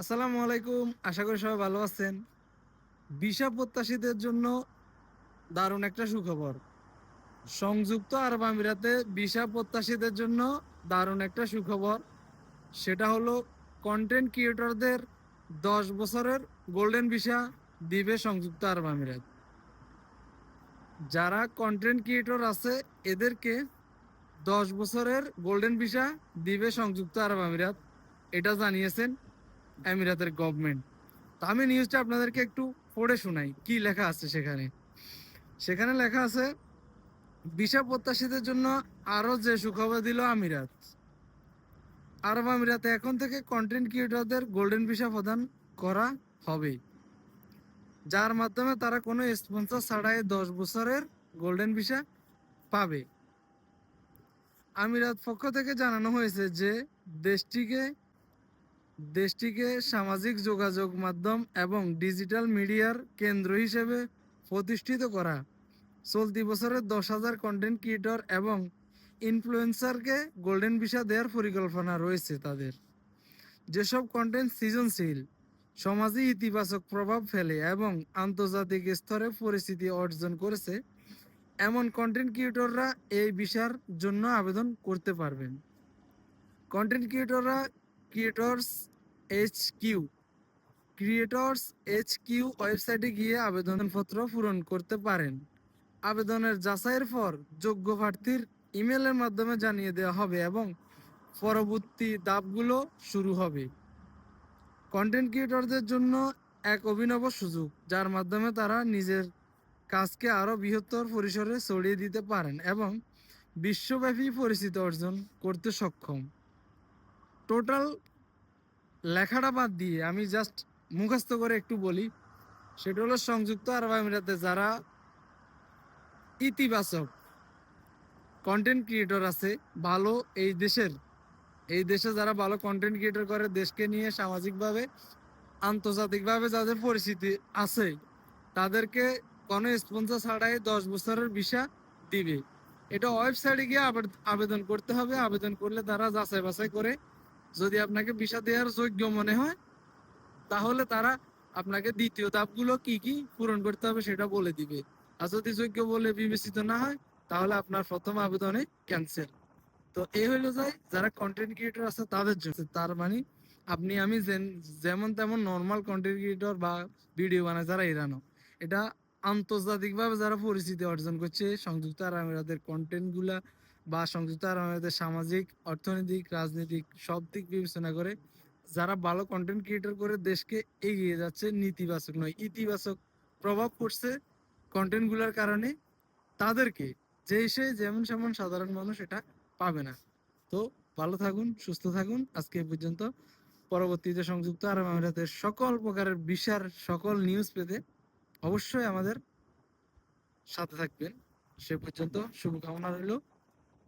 আসসালামু আলাইকুম, আশা করি সবাই ভালো আছেন। ভিসা প্রত্যাশীদের জন্য দারুণ একটা সুখবর। সংযুক্ত আরব আমিরাতে ভিসা প্রত্যাশীদের জন্য দারুণ একটা সুখবর। সেটা হলো কন্টেন্ট ক্রিয়েটরদের দশ বছরের গোল্ডেন ভিসা দিবে সংযুক্ত আরব আমিরাত। যারা কন্টেন্ট ক্রিয়েটর আছে, এদেরকে দশ বছরের গোল্ডেন ভিসা দিবে সংযুক্ত আরব আমিরাত। এটা জানিয়েছেন আমিরাতের গভর্নমেন্ট তো আমি নিউজটা আপনাদেরকে একটু পড়ে শোনাই, কি লেখা আছে সেখানে? সেখানে লেখা আছে, ভিসা প্রত্যাশীদের জন্য আরও যে সুখবর দিল আমিরাত। আরব আমিরাতে এখন থেকে কন্টেন্ট ক্রিয়েটরদের গোল্ডেন ভিসা প্রদান করা হবে। যার মাধ্যমে তারা কোনো স্পন্সর ছাড়াই দশ বছরের গোল্ডেন ভিসা পাবে। আমিরাত পক্ষ থেকে জানানো হয়েছে যে দেশটিকে দেশটিকে সামাজিক যোগাযোগ মাধ্যম এবং ডিজিটাল মিডিয়ার কেন্দ্র হিসেবে প্রতিষ্ঠিত করা। চলতি বছরের দশ হাজার কন্টেন্ট ক্রিয়েটর এবং ইনফ্লুয়েন্সারকে গোল্ডেন ভিসা দেওয়ার পরিকল্পনা রয়েছে তাদের। যেসব কন্টেন্ট সৃজনশীল, সমাজে ইতিবাচক প্রভাব ফেলে এবং আন্তর্জাতিক স্তরে পরিস্থিতি অর্জন করেছে, এমন কন্টেন্ট ক্রিয়েটররা এই ভিসার জন্য আবেদন করতে পারবেন। কন্টেন্ট ক্রিয়েটররা creators H Q creators H Q ওয়েবসাইটে গিয়ে আবেদনপত্র পূরণ করতে পারেন। আবেদনের যাচাইয়ের পর যোগ্য প্রার্থীর ইমেলের মাধ্যমে জানিয়ে দেওয়া হবে এবং পরবর্তী ধাপগুলো শুরু হবে। কন্টেন্ট ক্রিয়েটরদের জন্য এক অভিনব সুযোগ, যার মাধ্যমে তারা নিজের কাজকে আরও বৃহত্তর পরিসরে ছড়িয়ে দিতে পারেন এবং বিশ্বব্যাপী পরিচিতি অর্জন করতে সক্ষম। টোটাল লেখাটা বাদ দিয়ে আমি জাস্ট মুখস্থ করে একটু বলি। সেটা হলো সংযুক্ত আরব আমিরাতে যারা ইতিবাচক কন্টেন্ট ক্রিয়েটর আছে, ভালো এই দেশের, এই দেশে যারা ভালো কন্টেন্ট ক্রিয়েটর করে, দেশকে নিয়ে সামাজিকভাবে, আন্তর্জাতিকভাবে যাদের পরিচিতি আছে, তাদেরকে কোনো স্পন্সর ছাড়াই দশ বছরের ভিসা দিবে। এটা ওয়েবসাইটে গিয়ে আবেদন করতে হবে। আবেদন করলে তারা যাচাই বাছাই করে যদি আপনাকে ভিসা দেওয়ার যোগ্য মনে হয়, তাহলে তারা আপনাকে দ্বিতীয় ধাপগুলো কি কি পূরণ করতে হবে সেটা বলে দিবে। আর যদি যোগ্য বলে বিবেচিত না হয়, তাহলে আপনার প্রথম আবেদনে ক্যান্সেল তো এই হইল যায়, যারা কন্টেন্ট ক্রিয়েটর আছে তাদের জন্য। তার মানে আপনি, আমি যেমন তেমন নর্মাল কন্টেন্ট ক্রিয়েটর বা ভিডিও বানায় যারা এরানো। এটা আন্তর্জাতিকভাবে যারা পরিচিতি অর্জন করছে, সংযুক্ত আরব আমিরাতের কন্টেন্টগুলা বা সংযুক্ত আরব আমিরাতের সামাজিক, অর্থনৈতিক, রাজনৈতিক সব দিক বিবেচনা করে যারা ভালো কন্টেন্ট ক্রিয়েটর করে দেশকে এগিয়ে যাচ্ছে নেতিবাচক নয়, ইতিবাচক প্রভাব পড়ছে কন্টেন্টগুলার কারণে তাদেরকে। যে সে যেমন সেমন সাধারণ মানুষ এটা পাবে না। তো ভালো থাকুন, সুস্থ থাকুন। আজকে পর্যন্ত পরবর্তীতে সংযুক্ত আরব আমিরাতের সকল প্রকারের বিশার সকল নিউজ পেতে অবশ্যই আমাদের সাথে থাকবেন। সে পর্যন্ত শুভকামনা রইল।